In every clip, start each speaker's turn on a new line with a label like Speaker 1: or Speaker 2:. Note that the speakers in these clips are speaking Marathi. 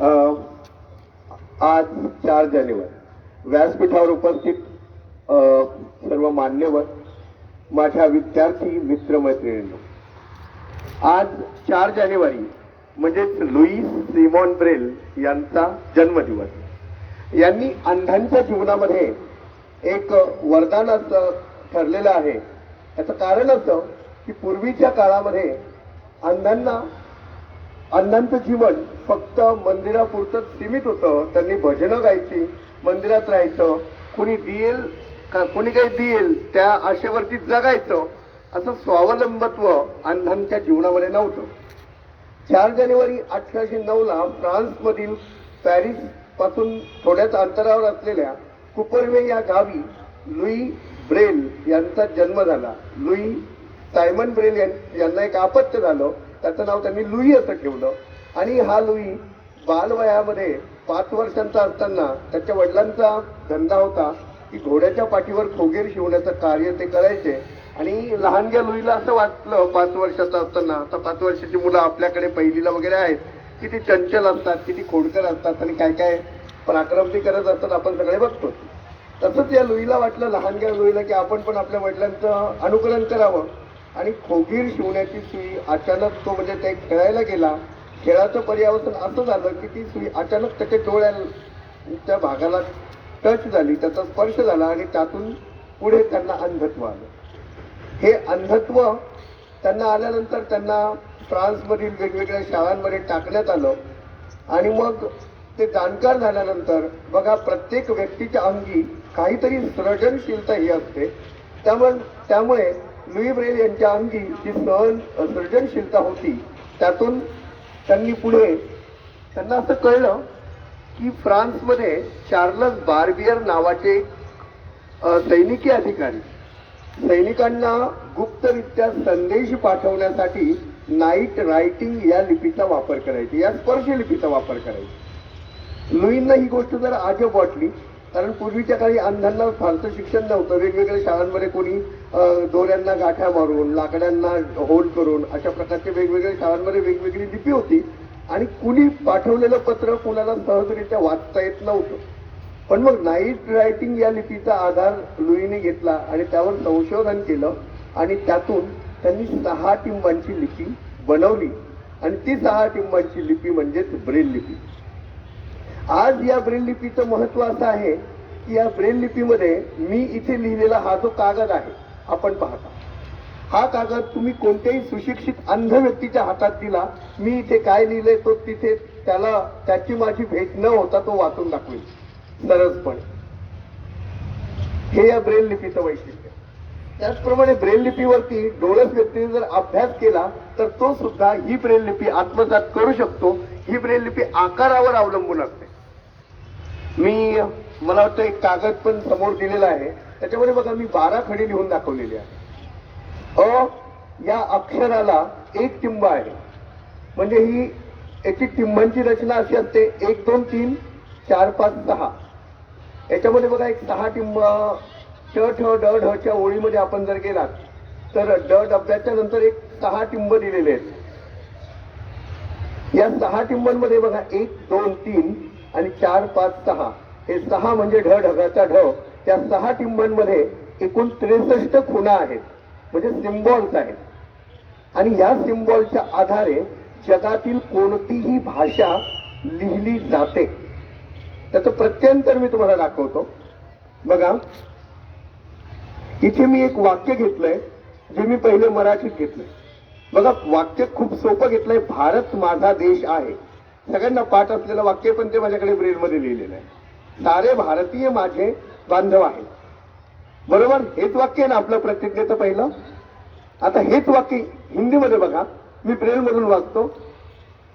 Speaker 1: आज चार जानेवारी. व्यासपीठावर उपस्थित सर्व मान्यवर माझ्या विद्यार्थी मित्रमैत्रिणींनो. आज चार जानेवारी म्हणजेच लुईस सिमॉन ब्रेल यांचा जन्मदिवस. यांनी अंधांच्या जीवनामध्ये एक वरदान असं ठरलेलं आहे. याचं कारण असं की पूर्वीच्या काळामध्ये अंधांना अंधांचं जीवन फक्त मंदिरापुरतं सीमित होतं. त्यांनी भजनं गायची मंदिरात राहायचं. कुणी दिયેल का कुणी काही देईल त्या आशेवरती जगायचं. असं स्वावलंबत्व अंधांच्या जीवनामध्ये नव्हतं. चार जानेवारी अठराशे नऊला फ्रान्समधील पॅरिसपासून थोड्याच अंतरावर असलेल्या कुपरवे या गावी लुई ब्रेल यांचा जन्म झाला. लुई सायमन ब्रेल यांना एक अपत्य झालं. त्याचं नाव त्यांनी लुई असं ठेवलं. आणि हा लुई बालवयामध्ये पाच वर्षांचा असताना त्याच्या वडिलांचा धंदा होता. की घोड्याच्या पाठीवर खोगेर शिवण्याचं कार्य ते करायचे. आणि लहानग्या लुईला असं वाटलं पाच वर्षाचा असताना. आता पाच वर्षाची मुलं आपल्याकडे पहिलीला वगैरे आहेत. किती चंचल असतात किती खोडकर असतात आणि काय काय पराक्रम ते करत असतात आपण सगळे बघतो तसंच या लुईला वाटलं लहानग्या लुईला की आपण पण आपल्या वडिलांचं अनुकरण करावं. आणि खोगीर शिवण्याची सुई अचानक तो म्हणजे ते खेळायला गेला खेळाचं पर्यावसन असं झालं की ती सुई अचानक त्याच्या डोळ्याच्या भागाला टच झाली त्याचा स्पर्श झाला आणि त्यातून पुढे त्यांना अंधत्व आलं. हे अंधत्व त्यांना आल्यानंतर त्यांना फ्रान्समधील वेगवेगळ्या शाळांमध्ये टाकण्यात आलं आणि मग ते जाणकार झाल्यानंतर बघा प्रत्येक व्यक्तीच्या अंगी काहीतरी सृजनशीलता ही असते. त्यामुळे त्यामुळे लुई ब्रेल यांच्या अंगी जी सहन सृजनशीलता होती त्यातून त्यांनी पुढे त्यांना असं कळलं की फ्रान्समध्ये चार्लस बार्बियर नावाचे सैनिकी अधिकारी सैनिकांना गुप्तरित्या संदेश पाठवण्यासाठी नाईट रायटिंग या लिपीचा वापर करायचे या स्पर्श लिपीचा वापर करायचे. लुईंना ही गोष्ट जर आजब वाटली कारण पूर्वीच्या काळी अंधांना फारसं शिक्षण नव्हतं. वेगवेगळ्या शाळांमध्ये कोणी दोऱ्यांना गाठ्या मारून लाकड्यांना होल करून अशा प्रकारच्या वेगवेगळ्या शाळांमध्ये वेगवेगळी लिपी होती. आणि कुणी पाठवलेलं पत्र कुणाला सहजरित्या वाचता येत नव्हतं. पण मग नाईट रायटिंग या लिपीचा आधार लुईने घेतला आणि त्यावर संशोधन केलं आणि त्यातून त्यांनी सहा टिंबांची लिपी बनवली. आणि ती सहा टिंबांची लिपी म्हणजेच ब्रेल लिपी. आज या ब्रेल लिपीचं महत्त्व असं आहे की या ब्रेल लिपीमध्ये मी इथे लिहिलेला हा जो कागद आहे आपण पाहता. हा कागद तुम्ही कोणत्याही सुशिक्षित अंध व्यक्तीच्या हातात दिला मी इथे काय लिहिलंय तो तिथे त्याला त्याची माझी भेट न होता तो वाचून दाखवेल. सरसपणे. हे या ब्रेल लिपीचं वैशिष्ट्य. त्याचप्रमाणे ब्रेल लिपीवरती डोळस व्यक्तीने जर अभ्यास केला तर तो सुद्धा ही ब्रेल लिपी आत्मसात करू शकतो. ही ब्रेल लिपी आकारावर अवलंबून असते. मी मला वाटतं एक कागद पण समोर दिलेला आहे. त्याच्यामध्ये बघा मी बारा खडी लिहून दाखवलेली आहे. अ या अक्षराला एक टिंब आहे. म्हणजे ही याची टिंबांची रचना अशी असते एक दोन तीन चार पाच सहा. याच्यामध्ये बघा एक सहा टिंब ट ठ ड ढच्या ओळीमध्ये आपण जर गेलात तर ड डब्याच्या नंतर एक सहा टिंब दिलेले आहेत. या सहा टिंबांमध्ये बघा एक दोन तीन आणि चार पाच सहा. हे सहा म्हणजे ढ ढगाचा ढ. त्या सहा टिंबांमध्ये एकूण त्रेसष्ट खुणा आहेत. म्हणजे सिम्बॉल्स आहेत. आणि या सिम्बॉलच्या आधारे जगातील कोणतीही भाषा लिहिली जाते. त्याचं प्रत्यंतर मी तुम्हाला दाखवतो. बघा. इथे मी एक वाक्य घेतलंय जे मी पहिले मराठीत घेतलंय. बघा वाक्य खूप सोपं घेतलंय. भारत माझा देश आहे. सगळ्यांना पाठ असलेलं वाक्य पण ते माझ्याकडे ब्रेलमध्ये लिहिलेलं आहे. सारे भारतीय माझे बांधव आहेत. बरोबर? हेच वाक्य आहे ना आपलं प्रतिज्ञेचं पहिलं? आता हेच वाक्य हिंदीमध्ये बघा. मी ब्रेलमधून वाचतो.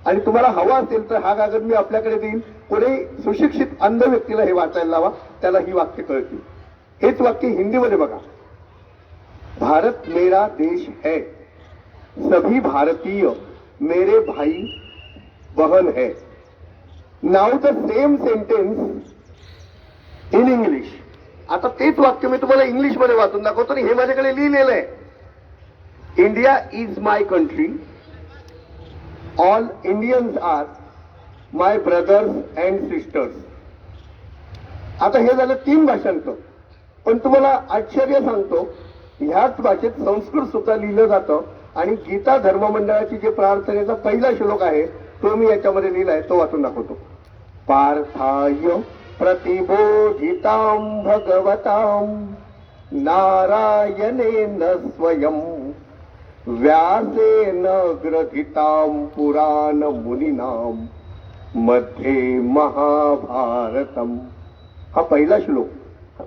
Speaker 1: आणि तुम्हाला हवा असेल तर हा कागद मी आपल्याकडे देईन. कोणी सुशिक्षित अंध व्यक्तीला हे वाचायला लावा. त्याला ही वाक्य कळतील. हेच वाक्य हिंदीमध्ये बघा. भारत मेरा देश है. सभी भारतीय मेरे भाई बहन है। Now the same sentence in English आता तेच वाक्य मी तुम्हाला इंग्लिशमध्ये वाचून दाखवतो हे माझ्याकडे लिहिलेलं आहे. India is my country all Indians are my brothers and sisters आता हे झालं तीन भाषांचं. पण तुम्हाला आश्चर्य सांगतो ह्याच भाषेत संस्कृत सुद्धा लिहिलं जातं आणि गीता धर्म मंडळाची जे प्रार्थनेचा पहिला श्लोक आहे तो मी याच्यामध्ये लिहिलाय तो वाचून दाखवतो. पार्थाय प्रतिबोधितां भगवतां नारायणेन स्वयं व्यासेन ग्रथितां पुराण मुनीनां मध्ये महाभारतम. हा पहिला श्लोक.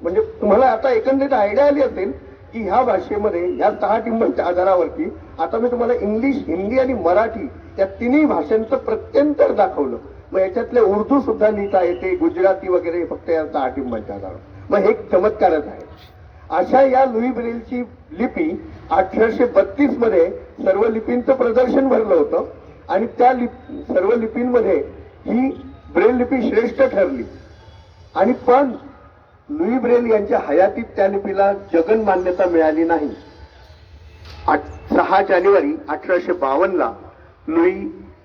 Speaker 1: म्हणजे तुम्हाला आता एकंदरीत आयडिया आली असेल की ह्या भाषेमध्ये या सहा टिंबांच्या आधारावरती आता मी तुम्हाला इंग्लिश हिंदी आणि मराठी या तिन्ही भाषांचं प्रत्यंतर दाखवलं. मग याच्यातले उर्दू सुद्धा लिहिता येते गुजराती वगैरे फक्त या सहा टिंबांच्या आधारावर. मग हे चमत्कारच आहे. अशा या लुई ब्रेलची लिपी अठराशे बत्तीसमध्ये सर्व लिपींचं प्रदर्शन भरलं होतं आणि त्या लिप सर्व लिपींमध्ये ही ब्रेल लिपी श्रेष्ठ ठरली. आणि पण लुई ब्रेल यांच्या हयातीत त्या लिपीला जगन मान्यता मिळाली नाही. सहा जानेवारी अठराशे बावन्नला लुई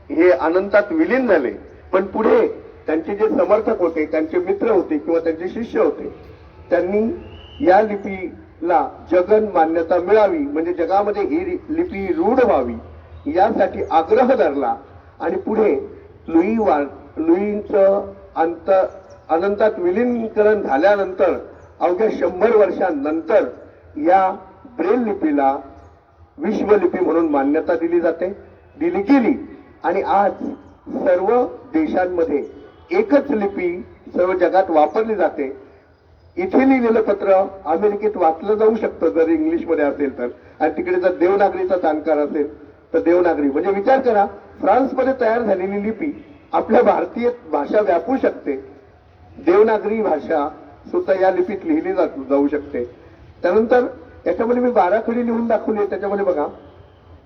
Speaker 1: हे अनंतात विलीन झाले पण पुढे त्यांचे जे समर्थक होते त्यांचे मित्र होते किंवा त्यांचे शिष्य होते त्यांनी या लिपीला जगन मान्यता मिळावी म्हणजे जगामध्ये ही लिपी रूढ व्हावी यासाठी आग्रह धरला आणि पुढे लुई वा लुईंचं अंत अनंतात विलीनीकरण झाल्यानंतर अवघ्या शंभर वर्षांनंतर या ब्रेल लिपीला विश्वलिपी म्हणून मान्यता दिली जाते दिली गेली. आणि आज सर्व देशांमध्ये एकच लिपी सर्व जगात वापरली जाते. इथे लिहिलेलं पत्र अमेरिकेत वाचलं जाऊ शकतं जर इंग्लिशमध्ये असेल तर. आणि तिकडे जर देवनागरीचा जाणकार असेल तर देवनागरी. म्हणजे विचार करा फ्रान्समध्ये तयार झालेली लिपी आपल्या भारतीय भाषा व्यापू शकते. देवनागरी भाषा सुद्धा या लिपीत लिहिली जात- जाऊ शकते. त्यानंतर याच्यामध्ये मी बाराखडी लिहून दाखवली त्याच्यामध्ये बघा.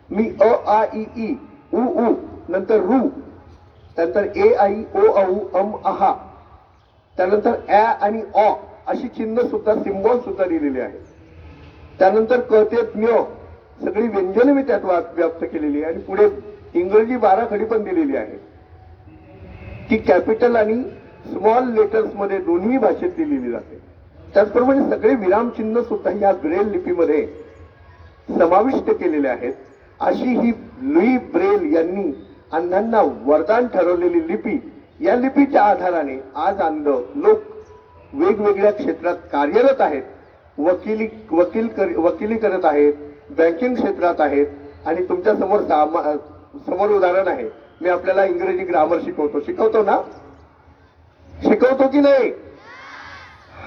Speaker 1: मी अ आ इ ई उ उ नंतर रू त्यानंतर ए आई ओ औ अम अहा त्यानंतर ॲ आणि ऑ अशी चिन्ह सुद्धा सिम्बॉल सुद्धा लिहिलेली आहे. त्यानंतर क ते ज्ञ सगळी व्यंजन मी त्यात व्याप्त व्यक्त केलेली आहे आणि पुढे इंग्रजी बाराखडी पण दिलेली आहे. ती कॅपिटल आणि स्मॉल लेटर्समध्ये दोन्ही भाषेत लिहिली जाते. त्याचप्रमाणे सगळे विरामचिन्ह सुद्धा या ब्रेल लिपीमध्ये समाविष्ट केलेले आहेत. अशी ही लुई ब्रेल यांनी अंधांना वरदान ठरवलेली लिपी या लिपीच्या आधाराने आज अंध लोक वेगवेगळ्या क्षेत्रात कार्यरत आहेत. वकिली वकील कर- वकिली करत आहेत बँकिंग क्षेत्रात आहेत. आणि तुमच्यासमोर समोर उदाहरण आहे. मी आपल्याला इंग्रजी ग्रामर शिकवतो. शिकवतो ना? शिकवतो की नाही?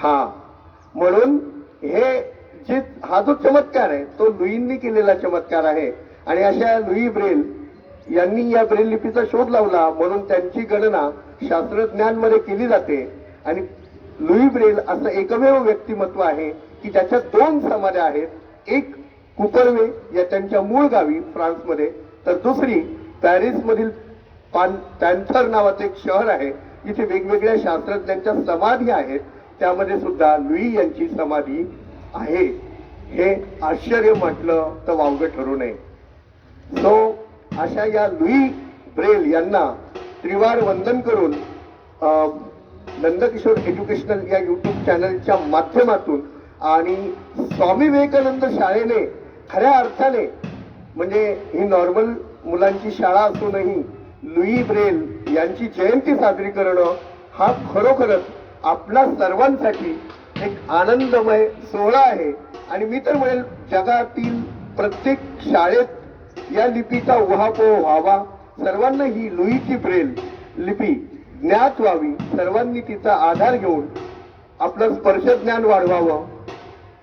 Speaker 1: हा. म्हणून हे जे हा जो चमत्कार आहे तो लुईंनी केलेला चमत्कार आहे. आणि अशा लुई ब्रेल यांनी या ब्रेल लिपीचा शोध लावला म्हणून त्यांची गणना शास्त्रज्ञांमध्ये केली जाते. आणि लुई ब्रेल असं एकमेव व्यक्तिमत्व आहे की ज्याच्या दोन समाध्या आहेत. एक कुपरवे या त्यांच्या मूळ गावी फ्रान्समध्ये. तर दुसरी पॅरिसमधील पान पॅन्थर नावाचं एक शहर आहे. इथे वेगवेगळ्या शास्त्रज्ञांच्या समाधी आहेत. त्यामध्ये सुद्धा लुई यांची समाधी आहे. हे आश्चर्य म्हटलं तर वावगं ठरू नये. सो अशा या लुई ब्रेल यांना त्रिवार वंदन करून नंदकिशोर एज्युकेशनल या यूट्यूब चॅनलच्या माध्यमातून आणि स्वामी विवेकानंद शाळेने खऱ्या अर्थाने म्हणजे ही नॉर्मल मुलांची शाळा असूनही लुई ब्रेल यांची जयंती साजरी करणं हा खरोखरच आपला सर्वांसाठी एक आनंदमय सोहळा आहे. आणि मी तर म्हणेल जगातील प्रत्येक शाळेत या लिपीचा उहापोह व्हावा. सर्वांना ही लुईची ब्रेल लिपी ज्ञात व्हावी. सर्वांनी तिचा आधार घेऊन आपलं स्पर्श ज्ञान वाढवावं.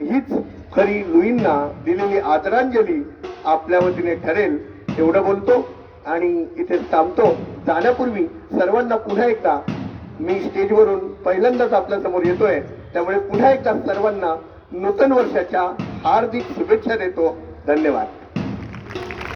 Speaker 1: हीच खरी लुईंना दिलेली आदरांजली आपल्या वतीने ठरेल. एवढं बोलतो. आणि इथे थांबतो. जाण्यापूर्वी सर्वांना पुन्हा एकदा मी स्टेजवरून पहिल्यांदाच आपल्यासमोर येतोय. त्यामुळे पुन्हा एकदा सर्वांना नूतन वर्षाच्या हार्दिक शुभेच्छा देतो. धन्यवाद.